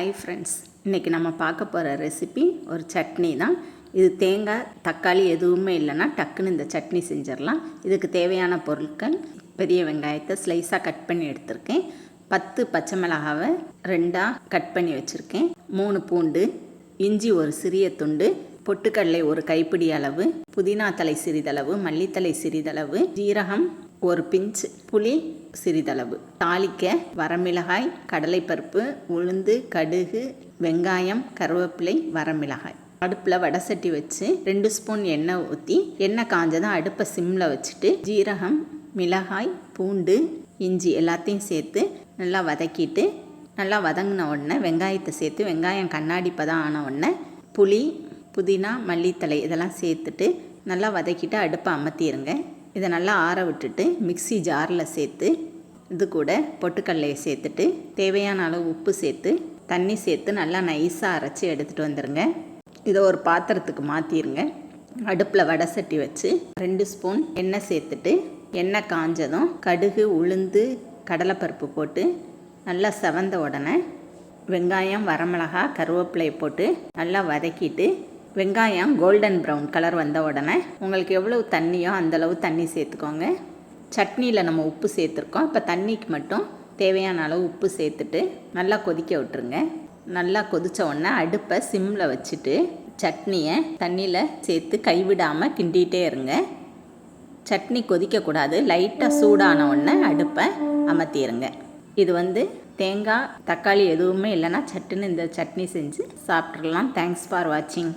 Hi friends இன்றைக்கி நம்ம பார்க்க போகிற ரெசிபி ஒரு சட்னி தான். இது தேங்காய் தக்காளி எதுவுமே இல்லைன்னா டக்குன்னு இந்த சட்னி செஞ்சிடலாம். இதுக்கு தேவையான பொருட்கள் பெரிய வெங்காயத்தை ஸ்லைஸாக கட் பண்ணி எடுத்திருக்கேன். பத்து பச்சை மிளகாவை ரெண்டாக கட் பண்ணி வச்சுருக்கேன். மூணு பூண்டு இஞ்சி ஒரு சிறிய துண்டு பொட்டுக்கடலை ஒரு கைப்பிடி அளவு புதினா தலை சிறிதளவு மல்லித்தலை சிறிதளவு ஜீரகம் ஒரு பிஞ்ச் புளி சிறிதளவு. தாளிக்க வரமிளகாய் கடலைப்பருப்பு உளுந்து கடுகு வெங்காயம் கருவேப்பிலை வரமிளகாய். அடுப்பில் வடை சட்டி வச்சு ரெண்டு ஸ்பூன் எண்ணெய் ஊற்றி எண்ணெய் காஞ்சதும் அடுப்பை சிம்மில் வச்சுட்டு ஜீரகம் மிளகாய் பூண்டு இஞ்சி எல்லாத்தையும் சேர்த்து நல்லா வதக்கிட்டு நல்லா வதங்கின உடனே வெங்காயத்தை சேர்த்து வெங்காயம் கண்ணாடி பதம் ஆன உடனே புளி புதினா மல்லித்தலை இதெல்லாம் சேர்த்துட்டு நல்லா வதக்கிட்டு அடுப்பை அமர்த்திடுங்க இதை நல்லா ஆற விட்டுட்டு மிக்ஸி ஜாரில் சேர்த்து இது கூட பொட்டுக்கடலையை சேர்த்துட்டு தேவையான அளவு உப்பு சேர்த்து தண்ணி சேர்த்து நல்லா நைஸாக அரைச்சி எடுத்துகிட்டு வந்துடுங்க இதை ஒரு பாத்திரத்துக்கு மாற்றிடுங்க அடுப்பில் வடை சட்டி வச்சு ரெண்டு ஸ்பூன் எண்ணெய் சேர்த்துட்டு எண்ணெய் காஞ்சதும் கடுகு உளுந்து கடலைப்பருப்பு போட்டு நல்லா செவந்த உடனே வெங்காயம் வரமிளகா கருவேப்பிலையை போட்டு நல்லா வதக்கிட்டு வெங்காயம் கோல்டன் ப்ரௌன் கலர் வந்த உடனே உங்களுக்கு எவ்வளவு தண்ணியோ அந்தளவு தண்ணி சேர்த்துக்கோங்க. சட்னியில் நம்ம உப்பு சேர்த்துருக்கோம். இப்போ தண்ணிக்கு மட்டும் தேவையான அளவு உப்பு சேர்த்துட்டு நல்லா கொதிக்க விட்டுருங்க. நல்லா கொதித்த உடனே அடுப்பை சிம்மில் வச்சுட்டு சட்னியை தண்ணியில் சேர்த்து கைவிடாமல் கிண்டிகிட்டே இருங்க. சட்னி கொதிக்கக்கூடாது. லைட்டாக சூடான உடனே அடுப்பை அமர்த்திடுங்க இது வந்து தேங்காய் தக்காளி எதுவுமே இல்லைன்னா சட்டுன்னு இந்த சட்னி செஞ்சு சாப்பிட்றலாம் தேங்க்ஸ் ஃபார் வாட்சிங்